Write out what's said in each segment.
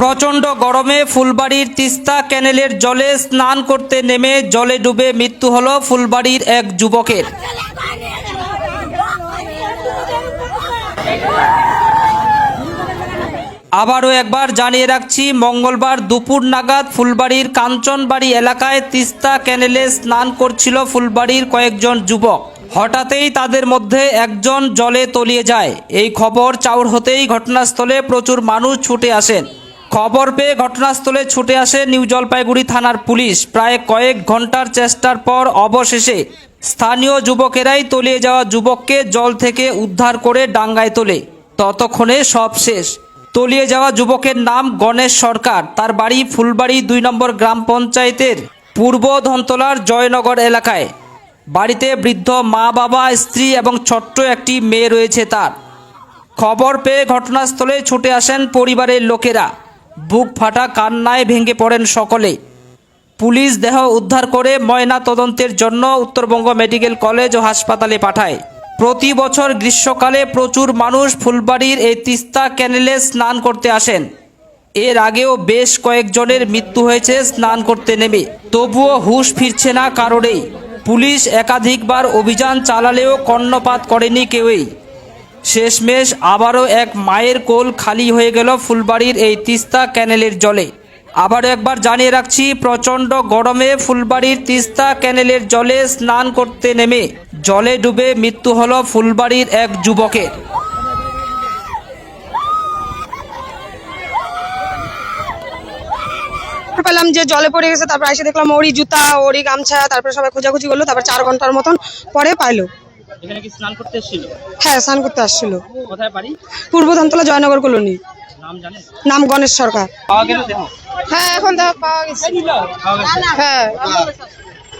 প্রচণ্ড গরমে ফুলবাড়ির তিস্তা ক্যানেলের জলে স্নান করতে নেমে জলে ডুবে মৃত্যু হল ফুলবাড়ির এক যুবকের। আবারও একবার জানিয়ে রাখছি, মঙ্গলবার দুপুর নাগাদ ফুলবাড়ির কাঞ্চনবাড়ি এলাকায় তিস্তা ক্যানেলে স্নান করছিল ফুলবাড়ির কয়েকজন যুবক। হঠাৎই তাদের মধ্যে একজন জলে তলিয়ে যায়। এই খবর চাউর হতেই ঘটনাস্থলে প্রচুর মানুষ ছুটে আসেন। খবর পেয়ে ঘটনাস্থলে ছুটে আসে নিউ জলপাইগুড়ি থানার পুলিশ। প্রায় কয়েক ঘণ্টার চেষ্টার পর অবশেষে স্থানীয় যুবকেরাই তলিয়ে যাওয়া যুবককে জল থেকে উদ্ধার করে ডাঙ্গায় তোলে। ততক্ষণে সব শেষ। তলিয়ে যাওয়া যুবকের নাম গণেশ সরকার। তার বাড়ি ফুলবাড়ি দুই নম্বর গ্রাম পঞ্চায়েতের পূর্ব ধনতলার জয়নগর এলাকায়। বাড়িতে বৃদ্ধ মা বাবা, স্ত্রী এবং ছোট্ট একটি মেয়ে রয়েছে তার। খবর পেয়ে ঘটনাস্থলে ছুটে আসেন পরিবারের লোকেরা। বুক ফাটা, কান্নায় ভেঙে পড়েন সকলে। পুলিশ দেহ উদ্ধার করে ময়না তদন্তের জন্য উত্তরবঙ্গ মেডিকেল কলেজ ও হাসপাতালে পাঠায়। প্রতি বছর গ্রীষ্মকালে প্রচুর মানুষ ফুলবাড়ির এই তিস্তা ক্যানেলে স্নান করতে আসেন। এর আগেও বেশ কয়েকজনের মৃত্যু হয়েছে স্নান করতে নেমে। তবুও হুশ ফিরছে না কারোরেই। পুলিশ একাধিকবার অভিযান চালালেও কর্ণপাত করেনি কেউই। শেষমেশ আবারও এক মায়ের কোল খালি হয়ে গেল ফুলবাড়ির এই তিস্তা ক্যানেলের জলে। আবারও একবার জানিয়ে রাখছি, প্রচণ্ড গরমে ফুলবাড়ির তিস্তা ক্যানেলের জলে স্নান করতে নেমে জলে ডুবে মৃত্যু হল ফুলবাড়ির এক যুবকের। পেলাম যে জলে পড়ে গেছে, তারপর এসে দেখলাম ওরই জুতা, ওরই গামছা, তারপরে সবাই খোঁজাখুঁজি করল, তারপর চার ঘণ্টার মতন পরে পাইলো। এখানে কি স্নান করতে এসেছিল? হ্যাঁ স্নান করতে আসছিল। কোথায় বাড়ি? পূর্ব ধানতলা জয়নগর কলোনি। নাম জানেন? নাম গণেশ সরকার। পাওয়া গেল দেহ? হ্যাঁ এখন দেখা পাওয়া গেছে। হ্যাঁ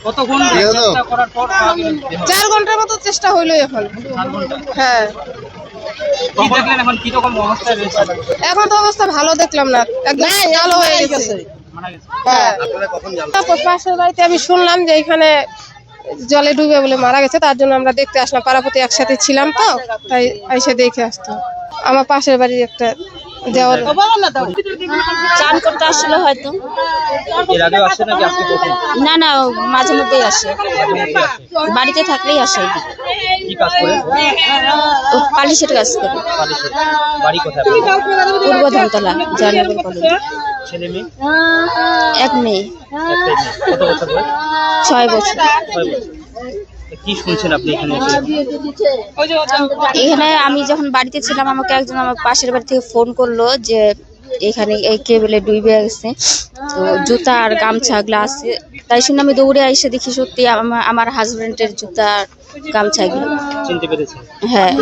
কতক্ষণ চেষ্টা করার পর পাওয়া গেল চার ঘণ্টার মতো চেষ্টা হইল এখন। হ্যাঁ। এখন? কি রকম অবস্থায় রয়েছে? এখন তো অবস্থা ভালো দেখলাম না। একদম কালো হয়ে গেছে। হ্যাঁ। তারপর পাশের বাড়িতে আমি শুনলাম যে এখানে জলে ডুবে বলে মারা গেছে তার জন্য আমরা দেখতে আসলাম পারাপতি একসাথে ছিলাম তো তাই এসে দেখে আসতো। আমার পাশের বাড়ির একটা দেওয়ার চান করতে হয়তো। না না ও মাঝে মধ্যেই আসে। বাড়িতে থাকলেই আসে। কি কাজ করে? ও পালিশের কাজ করে। বালিশের বাড়ি কোথায় পূর্ব ধানতলা জয়নগর কলেজ ছেলে মেয়ে? এক মেয়ে। কত বছর বয়স? ছয় বছর। ছয় বছর। কি শুনছেন আপনি এখানে এখানে আমি যখন বাড়িতে ছিলাম আমাকে একজন আমার পাশের বাড়ি থেকে ফোন করল যে এখানে এই কেবলে ডুবে গেছে। তো জুতা আর গামছা গুলো আছে তাই শুনে আমি দৌড়ে আইসে দেখি সত্যি আমার হাজবেন্ডের জুতা আর গামছা এগুলো হ্যাঁ।